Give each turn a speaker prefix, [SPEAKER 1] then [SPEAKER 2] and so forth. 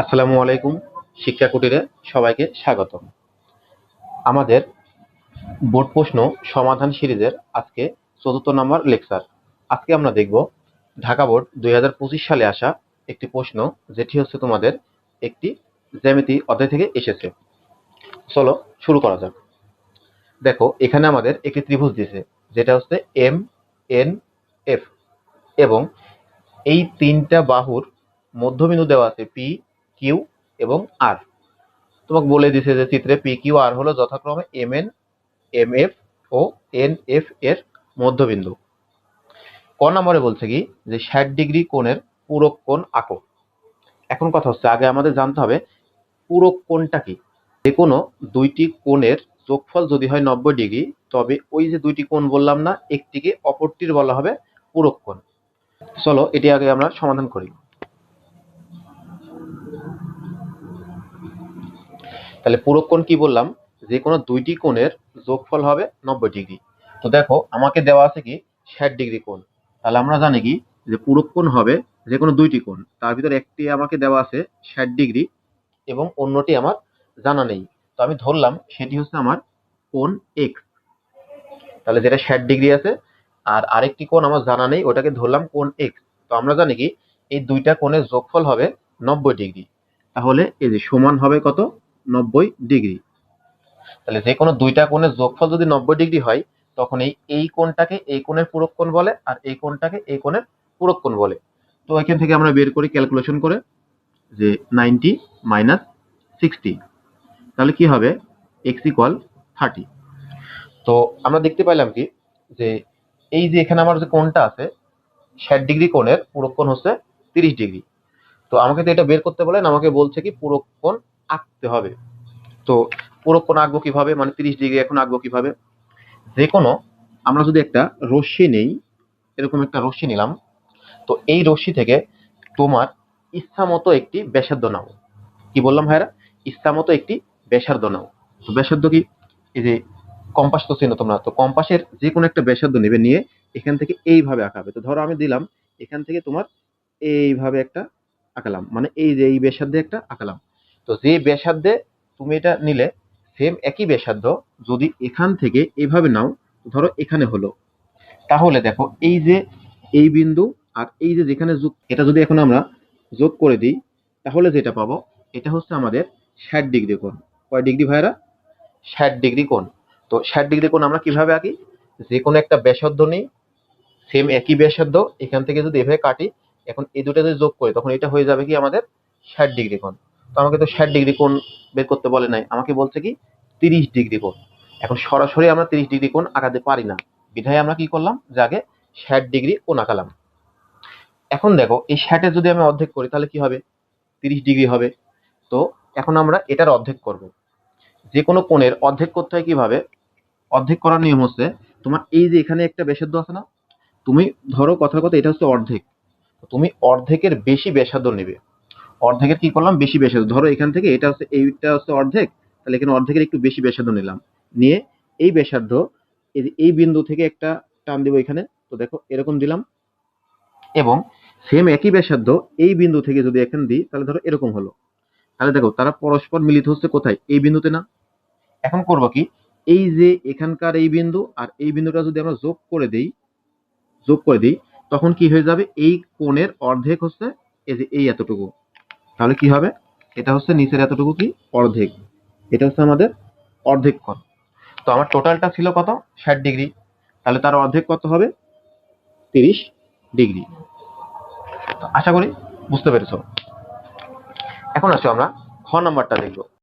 [SPEAKER 1] আসসালামু আলাইকুম, শিক্ষা কুটিরে সবাইকে স্বাগতম। আমাদের বোর্ড প্রশ্ন সমাধান সিরিজের আজকে চতুর্থ নম্বর লেকচার। আজকে আমরা দেখব ঢাকা বোর্ড দুই হাজার পঁচিশ সালে আসা একটি প্রশ্ন, যেটি হচ্ছে তোমাদের একটি জ্যামিতি অধ্যায় থেকে এসেছে। চলো শুরু করা যাক। দেখো, এখানে আমাদের একটি ত্রিভুজ দিয়েছে, যেটা হচ্ছে এম, এন, এফ এবং এই তিনটা বাহুর মধ্যবিন্দু দেওয়া আছে পি কিউ এবং আর তোমাকে বলে দিছে যে চিত্রে পি কিউ আর হলো যথাক্রমে এম এন এম এফ ও এন এফ এর মধ্যবিন্দু। ক নম্বরে বলছে কি? যে ষাট ডিগ্রি কোণের পূরক কোণ আঁকো। এখন কথা হচ্ছে, আগে আমাদের জানতে হবে পূরক কোণটা কি? যে কোনো দুইটি কোণের যোগফল যদি হয় নব্বই ডিগ্রি, তবে ওই যে দুইটি কোণ বললাম না, একটিকে অপরটির বলা হবে পূরক কোণ। চলো, এটি আগে আমরা সমাধান করি। তাহলে পূরক কোণ কি বললাম? যে কোনো দুইটি কোণের যোগফল হবে নব্বই ডিগ্রি। তো দেখো, আমাকে দেওয়া আছে কি? ষাট ডিগ্রি কোণ। তাহলে আমরা জানি কি? যে পূরক কোণ হবে যে কোনো দুইটি কোণ। তার ভিতর একটি আমাকে দেওয়া আছে ষাট ডিগ্রি এবং অন্যটি আমার জানা নেই। তো আমি ধরলাম, সেটি হচ্ছে আমার কোণ এক্স তাহলে যেটা ষাট ডিগ্রি আছে, আর আরেকটি কোণ আমার জানা নেই, ওটাকে ধরলাম কোণ এক্স তো আমরা জানি কি? এই দুইটা কোণের যোগফল হবে নব্বই ডিগ্রি। তাহলে এই যে সমান হবে কত? নব্বই ডিগ্রি। তাহলে যে কোনো দুইটা কোণের যোগফল যদি নব্বই ডিগ্রি হয়, তখন এই এই কোণটাকে এই কোণের পূরক কোণ বলে আর এই কোণটাকে এই কোণের পূরক কোণ বলে। তো এখান থেকে আমরা বের করি ক্যালকুলেশন করে যে নাইনটি মাইনাস সিক্সটি তাহলে কি হবে? এক্স ইকুয়াল থার্টি তো আমরা দেখতে পাইলাম কি? যে এই যে এখানে আমার যে কোণটা আছে, ষাট ডিগ্রি কোণের পূরক কোণ হচ্ছে তিরিশ ডিগ্রি। তো আমাকে তো এটা বের করতে বলেন, আমাকে বলছে কি পূরক কোণ আঁকতে হবে। তো কোণ আঁকবো কীভাবে? মানে তিরিশ ডিগ্রি এখন আঁকবো কীভাবে? যে কোনো, আমরা যদি একটা রশ্মি নেই, এরকম একটা রশ্মি নিলাম, তো এই রশ্মি থেকে তোমার ইচ্ছা মতো একটি ব্যাসার্ধ নাও। কি বললাম ভাইরা ইচ্ছা মতো একটি ব্যাসার্ধ নাও। তো ব্যাসার্ধ কি? এই যে কম্পাস তো চেনো তোমরা, তো কম্পাসের যে কোনো একটা ব্যাসার্ধ নেবে নিয়ে এখান থেকে এইভাবে আঁকাবে। তো ধরো আমি দিলাম, এখান থেকে তোমার এইভাবে একটা আঁকালাম মানে এই যে এই ব্যাসার্ধে একটা আঁকালাম। তো যে ব্যাসার্ধে তুমি এটা নিলে সেম একই ব্যাসার্ধ যদি এখান থেকে এভাবে নাও, ধরো এখানে হলো। তাহলে দেখো, এই যে এই বিন্দু আর এই যে যেখানে যোগ, এটা যদি এখন আমরা যোগ করে দিই, তাহলে যেটা পাবো, এটা হচ্ছে আমাদের ষাট ডিগ্রি কোণ। কয় ডিগ্রি ভাইরা ষাট ডিগ্রি কোণ। তো ষাট ডিগ্রি কোণ আমরা কীভাবে আঁকি? যে কোনো একটা ব্যাসার্ধ নেই সেম একই ব্যাসার্ধ, এখান থেকে যদি এভাবে কাটি, এখন এই দুটো যদি যোগ করি, তখন এটা হয়ে যাবে কি আমাদের ষাট ডিগ্রি কোণ। তো আমাকে তো ষাট ডিগ্রি কোণ বের করতে বলে নাই। আমাকে বলছে কি, তিরিশ ডিগ্রি কোণ। এখন সরাসরি আমরা তিরিশ ডিগ্রি কোণ আঁকাতে পারি না। বিধায় আমরা কি করলাম? যে আগে ষাট ডিগ্রি কোণ আঁকালাম। এখন দেখো, এই ষাটের যদি আমি অর্ধেক করি, তাহলে কি হবে? তিরিশ ডিগ্রি হবে। তো এখন আমরা এটার অর্ধেক করব। যে কোনো কোণের অর্ধেক করতে হয় কীভাবে? অর্ধেক করার নিয়ম হচ্ছে, তোমার এই যে এখানে একটা ব্যাসার্ধ আছে না, তুমি ধরো কথার কথা, এটা হচ্ছে অর্ধেক। তুমি অর্ধেকের বেশি ব্যাসার্ধ নেবে। অর্ধেকের কি করলাম? বেশি ব্যাসার্ধ ধরো এখান থেকে এটা হচ্ছে, এইটা হচ্ছে অর্ধেক, তাহলে এখানে অর্ধেকের একটু বেশি ব্যাসার্ধ নিলাম। নিয়ে এই ব্যাসার্ধ এই বিন্দু থেকে একটা টান দেবো এখানে। তো দেখো, এরকম দিলাম। এবং সেম একই ব্যাসার্ধ এই বিন্দু থেকে যদি এখানে দিই, তাহলে ধরো এরকম হলো। তাহলে দেখো, তারা পরস্পর মিলিত হচ্ছে কোথায়? এই বিন্দুতে না? এখন করব কি? এই যে এখানকার এই বিন্দু আর এই বিন্দুটা যদি আমরা যোগ করে দেই, যোগ করে দিই, তখন কি হয়ে যাবে? এই কোণের অর্ধেক হচ্ছে এই যে, এই এতটুকু। তাহলে কি হবে? এটা হচ্ছে নিচের এতটুকু কি? অর্ধেক। এটা হচ্ছে আমাদের অর্ধেক কোণ তো আমার টোটালটা ছিল কত? ষাট ডিগ্রি। তাহলে তার অর্ধেক কত হবে? তিরিশ ডিগ্রি। আশা করি বুঝতে পেরেছ। এখন আসো আমরা, খ নাম্বারটা দেখব।